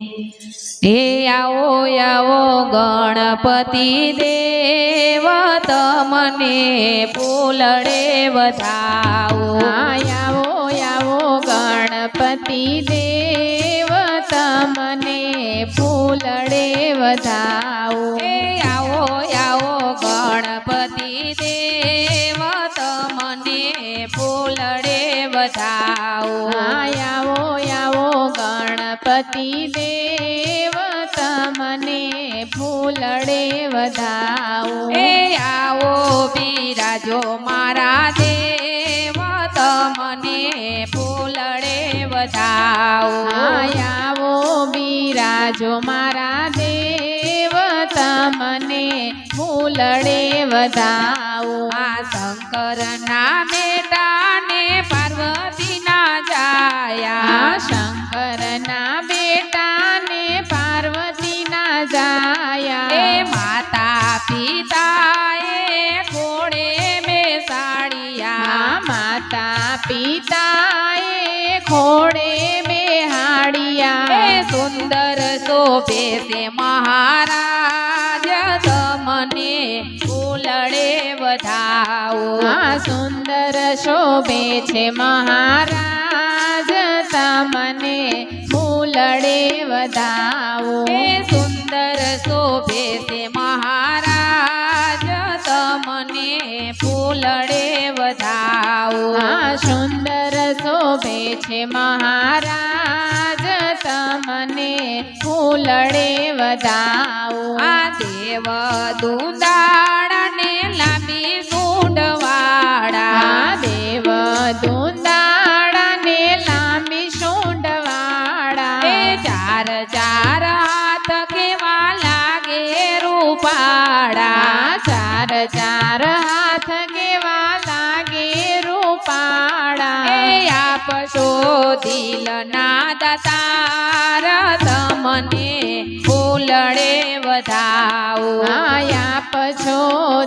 હે આવો આવો ગણપતિ દેવ તમને ફૂલડે વધાવો. આવો આવો ગણપતિ દેવ તમને ફૂલડે વધાવો. હે આવો વધાવો આવો આવો ગણપતિ દેવ તમને ફૂલડે વધાવો. એ આવો બિરાજો મારા દેવ તમને ફૂલડે વધાવો. આવો બિરાજો મારા દેવ તમને ફૂલડે વધાવો. આ શંકર બેટાને તમને ફૂલડે વધાવો. આ સુંદર શોભે છે મહારાજ તમને ફૂલડે વધાવો. સુંદર શોભે છે મહારાજ તમને ફૂલડે વધાવો. સુંદર શોભે છે મહારાજ તમને ફૂલડે વધાવો. આ દેવ દુંદાળને લાંબી સૂંઢવાળા દેવ દુંદાળાને લાંબી સૂંઢવાળા એ ચાર ચાર હાથ કેવા લાગે રૂપાળા. આ ચાર ચાર હાથ એ આપશો દિલના દાતાર તમને ફૂલડે વધાવો આયા પછો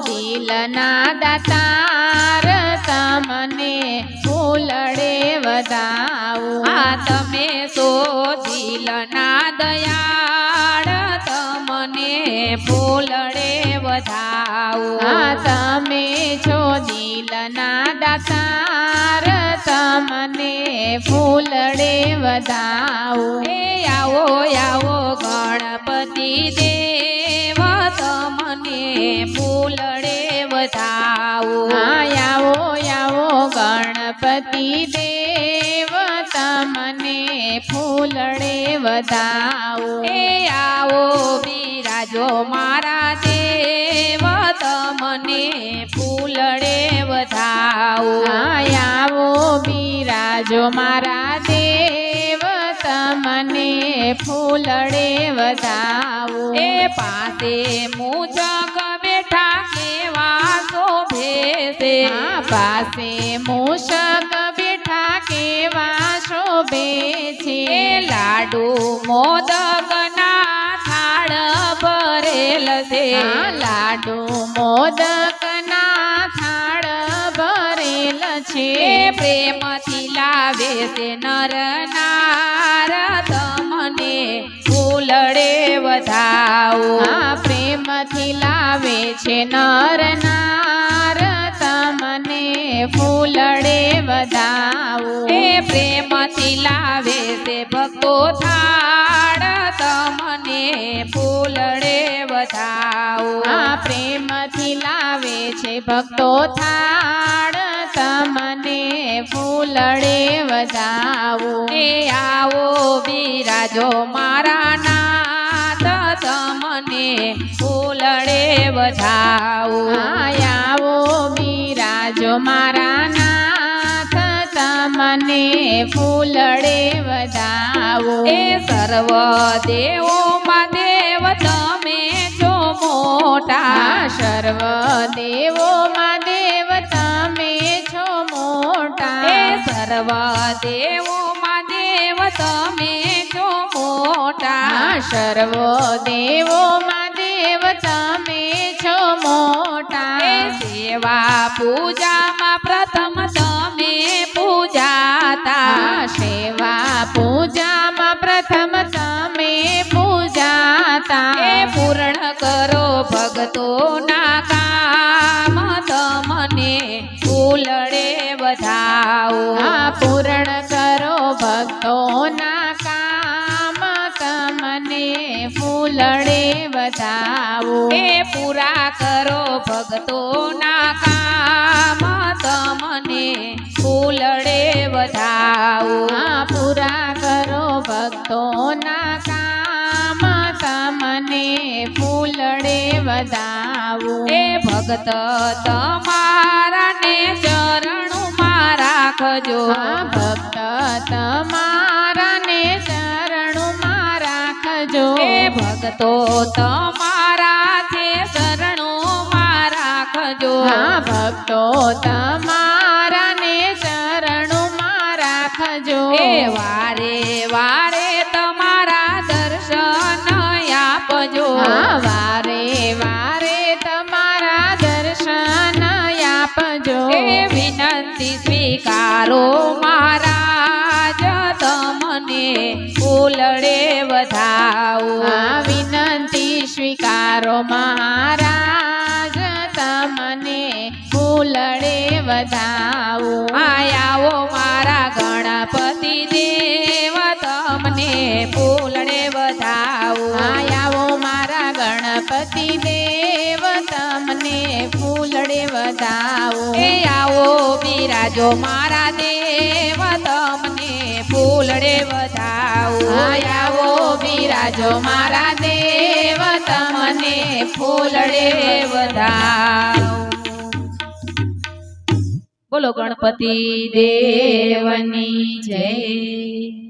દિલના દાતાર તમને ફૂલડે વધાવો આ તમે સો દિલના દયાળ તમને ફૂલડે વધાવો આ તમને ફૂલડે વધાવો. હે આવો આવો ગણપતિ દેવ તમને ફૂલડે વધાવો. આવો આવો ગણપતિ દેવ તમને ફૂલડે વધાવો. હે આવો બિરાજો મારા દેવ તમને ફૂલડે વધાવો આવો બિરાજો મારા દેવ તમને ફૂલડે વધાવો. એ પાસે મુજક બેઠા કેવા શોભે છે? આ પાસે મૂષક બેઠા કેવા શોભે છે? લાડુ લાડુ મોદકના થાળ ભરેલ છે. લાડુ મોદકના પ્રેમથી લાવે તે નર નાર તમને ફૂલડે વધાવો. પ્રેમથી લાવે છે નર નાર તમને ફૂલડે વધાવો. એ પ્રેમથી લાવે તે ભક્તો થાળ તમને. ફૂલડે વધાવો. પ્રેમથી લાવે છે ભક્તો થાળ ફૂલડે વધાવો એ આવો બિરાજો મારા નાથ તમને ફૂલડે વધાવો આવો બિરાજો મારા નાથ તમને ફૂલડે વધાવો એ સર્વ દેવોમાં દેવ તમે છો મોટા આ સર્વ દેવોમાં દેવ એ દેવો દેવોમાં દેવ, તમે છો મોટા સર્વ દેવોમાં દેવ, તમે છો મોટા. સેવા પૂજામાં પ્રથમ વધાવો એ પૂરા કરો ભગતો ના કામ તમને ફૂલડે વધાવો. પૂરા કરો ભક્તોના કામ તમને ફૂલડે વધાવો. એ ભક્ત તમારા ને ચરણુમાં રાખજો. આ ભક્ત તમારા ભક્તો તમારા છે મારા રાખજો આ ભક્તો તમારા ને મારા રાખજો એ વારે વારે તમારા દર્શન આપજો. આ વારે વારે તમારા દર્શન આપજો. એ વિનંતી સ્વીકારો મહારાજ સ્વીકારો મહારાજ, તમને ફૂલડે વધાવો. આયાવો મારા ગણપતિ દેવ, તમને ફૂલડે વધાવો. આયાવો મારા ગણપતિ દેવ, તમને ફૂલડે વધાવો. એ આવો બિરાજો મારા દેવ ફૂલડે વધાવો. આયાવો બિરાજો મારા દેવ તમને ફૂલડે વધાવો. બોલો ગણપતિ દેવની જય.